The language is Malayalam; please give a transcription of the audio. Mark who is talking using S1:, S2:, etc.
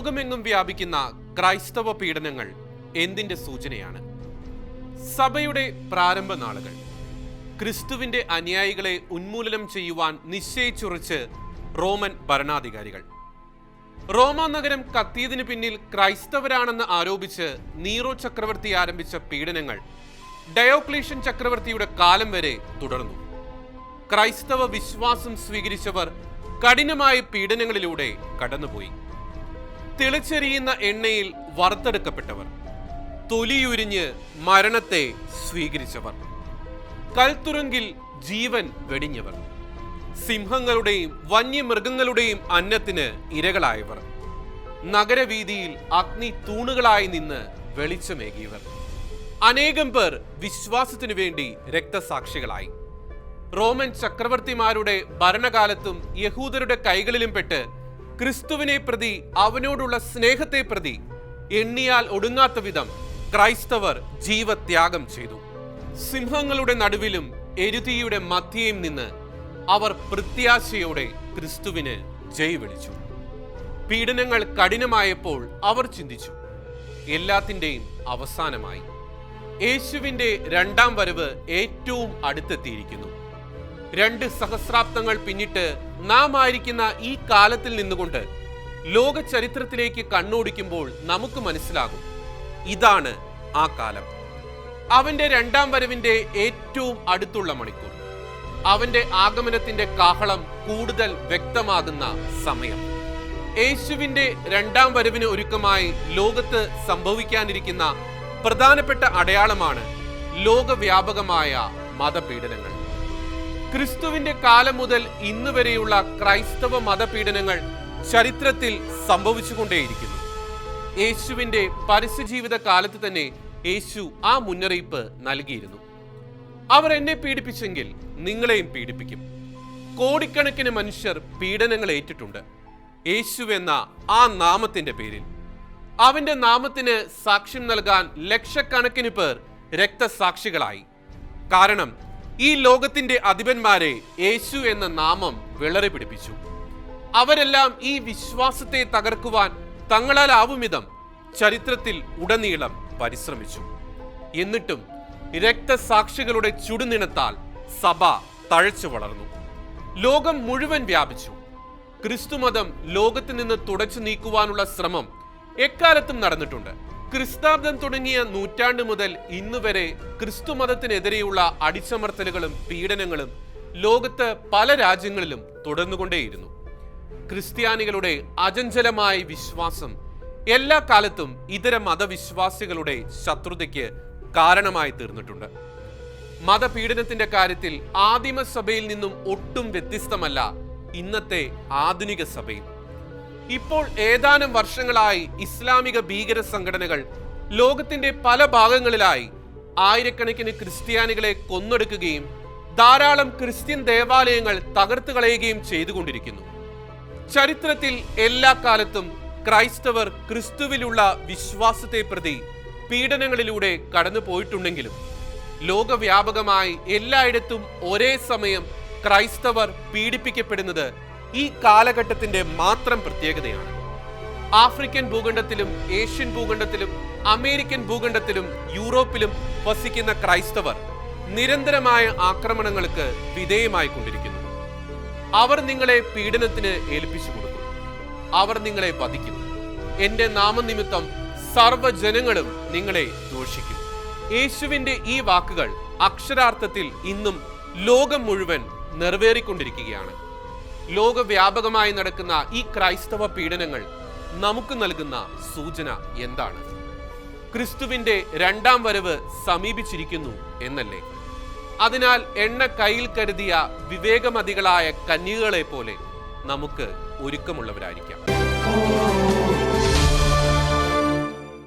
S1: ലോകമെങ്ങും വ്യാപിക്കുന്ന ക്രൈസ്തവ പീഡനങ്ങൾ എന്തിന്റെ സൂചനയാണ്? സഭയുടെ പ്രാരംഭ നാളുകൾ. ക്രിസ്തുവിന്റെ അനുയായികളെ ഉന്മൂലനം ചെയ്യുവാൻ നിശ്ചയിച്ചുറച്ച് റോമൻ ഭരണാധികാരികൾ. റോമ നഗരം കത്തിയതിനു പിന്നിൽ ക്രൈസ്തവരാണെന്ന് ആരോപിച്ച് നീറോ ചക്രവർത്തി ആരംഭിച്ച പീഡനങ്ങൾ ഡയോക്ലീഷ്യൻ ചക്രവർത്തിയുടെ കാലം വരെ തുടർന്നു. ക്രൈസ്തവ വിശ്വാസം സ്വീകരിച്ചവർ കഠിനമായ പീഡനങ്ങളിലൂടെ കടന്നുപോയി. തിളച്ചെറിയുന്ന എണ്ണയിൽ വറുത്തെടുക്കപ്പെട്ടവർ. തൊലിയുരിഞ്ഞ് മരണത്തെ സ്വീകരിച്ചവർ. കൽത്തുറുങ്കിൽ ജീവൻ വെടിഞ്ഞവർ. സിംഹങ്ങളുടെയും വന്യമൃഗങ്ങളുടെയും അന്നത്തിന് ഇരകളായവർ. നഗരവീതിയിൽ അഗ്നി തൂണുകളായി നിന്ന് വെളിച്ചമേകിയവർ. അനേകം പേർ വിശ്വാസത്തിനു വേണ്ടി രക്തസാക്ഷികളായി. റോമൻ ചക്രവർത്തിമാരുടെ ഭരണകാലത്തും യഹൂദരുടെ കൈകളിലും പെട്ട് ക്രിസ്തുവിനെ പ്രതി അവനോടുള്ള സ്നേഹത്തെ പ്രതി എണ്ണിയാൽ ഒടുങ്ങാത്ത വിധം ക്രൈസ്തവർ ജീവത്യാഗം ചെയ്തു. സിംഹങ്ങളുടെ നടുവിലും എരുതിയുടെ മധ്യയും നിന്ന് അവർ പ്രത്യാശയോടെ ക്രിസ്തുവിന് ജയ് വിളിച്ചു. പീഡനങ്ങൾ കഠിനമായപ്പോൾ അവർ ചിന്തിച്ചു. എല്ലാത്തിന്റെയും അവസാനമായി. യേശുവിന്റെ രണ്ടാം വരവ് ഏറ്റവും അടുത്തെത്തിയിരിക്കുന്നു. രണ്ട് സഹസ്രാബ്ദങ്ങൾ പിന്നിട്ട് നാം ആയിരിക്കുന്ന ഈ കാലത്തിൽ നിന്നുകൊണ്ട് ലോക ചരിത്രത്തിലേക്ക് കണ്ണോടിക്കുമ്പോൾ നമുക്ക് മനസ്സിലാകും. ഇതാണ് ആ കാലം. അവന്റെ രണ്ടാം വരവിന്റെ ഏറ്റവും അടുത്തുള്ള മണിക്കൂർ. അവന്റെ ആഗമനത്തിന്റെ കാഹളം കൂടുതൽ വ്യക്തമാകുന്ന സമയം. യേശുവിന്റെ രണ്ടാം വരവിന് ഒരുക്കമായി ലോകത്ത് സംഭവിക്കാനിരിക്കുന്ന പ്രധാനപ്പെട്ട അടയാളമാണ് ലോകവ്യാപകമായ മതപീഡനങ്ങൾ. ക്രിസ്തുവിന്റെ കാലം മുതൽ ഇന്ന് വരെയുള്ള ക്രൈസ്തവ മതപീഡനങ്ങൾ ചരിത്രത്തിൽ സംഭവിച്ചുകൊണ്ടേയിരിക്കുന്നു. യേശുവിന്റെ പരസ്യജീവിത കാലത്ത് തന്നെ യേശു ആ മുന്നറിയിപ്പ് നൽകിയിരുന്നു. അവർ എന്നെ പീഡിപ്പിച്ചെങ്കിൽ നിങ്ങളെയും പീഡിപ്പിക്കും. കോടിക്കണക്കിന് മനുഷ്യർ പീഡനങ്ങൾ ഏറ്റിട്ടുണ്ട്. യേശു എന്ന ആ നാമത്തിന്റെ പേരിൽ. അവന്റെ നാമത്തിന് സാക്ഷ്യം നൽകാൻ ലക്ഷക്കണക്കിന് പേർ രക്തസാക്ഷികളായി. കാരണം ഈ ലോകത്തിന്റെ അധിപന്മാരെ യേശു എന്ന നാമം വിളറി പിടിപ്പിച്ചു. അവരെല്ലാം ഈ വിശ്വാസത്തെ തകർക്കുവാൻ തങ്ങളാലാവും വിധം ചരിത്രത്തിൽ ഉടനീളം പരിശ്രമിച്ചു. എന്നിട്ടും രക്തസാക്ഷികളുടെ ചുടുനിണത്താൽ സഭ തഴച്ചു വളർന്നു. ലോകം മുഴുവൻ വ്യാപിച്ചു. ക്രിസ്തുമതം ലോകത്ത് നിന്ന് തുടച്ചു നീക്കുവാനുള്ള ശ്രമം എക്കാലത്തും നടന്നിട്ടുണ്ട്. ക്രിസ്താബ്ദം തുടങ്ങിയ നൂറ്റാണ്ട് മുതൽ ഇന്ന് വരെ ക്രിസ്തുമതത്തിനെതിരെയുള്ള അടിച്ചമർത്തലുകളും പീഡനങ്ങളും ലോകത്ത് പല രാജ്യങ്ങളിലും തുടർന്നുകൊണ്ടേയിരുന്നു. ക്രിസ്ത്യാനികളുടെ അചഞ്ചലമായ വിശ്വാസം എല്ലാ കാലത്തും ഇതര മതവിശ്വാസികളുടെ ശത്രുതയ്ക്ക് കാരണമായി തീർന്നിട്ടുണ്ട്. മതപീഡനത്തിന്റെ കാര്യത്തിൽ ആദിമ സഭയിൽ നിന്നും ഒട്ടും വ്യത്യസ്തമല്ല ഇന്നത്തെ ആധുനിക സഭയും. ഇപ്പോൾ ഏതാനും വർഷങ്ങളായി ഇസ്ലാമിക ഭീകര സംഘടനകൾ ലോകത്തിന്റെ പല ഭാഗങ്ങളിലായി ആയിരക്കണക്കിന് ക്രിസ്ത്യാനികളെ കൊന്നൊടുക്കുകയും ധാരാളം ക്രിസ്ത്യൻ ദേവാലയങ്ങൾ തകർത്തു കളയുകയും ചെയ്തുകൊണ്ടിരിക്കുന്നു. ചരിത്രത്തിൽ എല്ലാ കാലത്തും ക്രൈസ്തവർ ക്രിസ്തുവിലുള്ള വിശ്വാസത്തെ പ്രതി പീഡനങ്ങളിലൂടെ കടന്നു പോയിട്ടുണ്ടെങ്കിലും ലോകവ്യാപകമായി എല്ലായിടത്തും ഒരേ സമയം ക്രൈസ്തവർ പീഡിപ്പിക്കപ്പെടുന്നത് ഈ കാലഘട്ടത്തിന്റെ മാത്രം പ്രത്യേകതയാണ്. ആഫ്രിക്കൻ ഭൂഖണ്ഡത്തിലും ഏഷ്യൻ ഭൂഖണ്ഡത്തിലും അമേരിക്കൻ ഭൂഖണ്ഡത്തിലും യൂറോപ്പിലും വസിക്കുന്ന ക്രൈസ്തവർ നിരന്തരമായ ആക്രമണങ്ങൾക്ക് വിധേയമായിക്കൊണ്ടിരിക്കുന്നു. അവർ നിങ്ങളെ പീഡനത്തിന് ഏൽപ്പിച്ചു കൊടുക്കും. അവർ നിങ്ങളെ വധിക്കും. എന്റെ നാമനിമിത്തം സർവജനങ്ങളും നിങ്ങളെ ദോഷിക്കും. യേശുവിന്റെ ഈ വാക്കുകൾ അക്ഷരാർത്ഥത്തിൽ ഇന്നും ലോകം മുഴുവൻ നിറവേറിക്കൊണ്ടിരിക്കുകയാണ്. ലോകവ്യാപകമായി നടക്കുന്ന ഈ ക്രൈസ്തവ പീഡനങ്ങൾ നമുക്ക് നൽകുന്ന സൂചന എന്താണ്? ക്രിസ്തുവിന്റെ രണ്ടാം വരവ് സമീപിച്ചിരിക്കുന്നു എന്നല്ലേ? അതിനാൽ എണ്ണ കയ്യിൽ കരുതിയ വിവേകമതികളായ കന്യകളെ പോലെ നമുക്ക് ഒരുക്കമുള്ളവരായിരിക്കാം.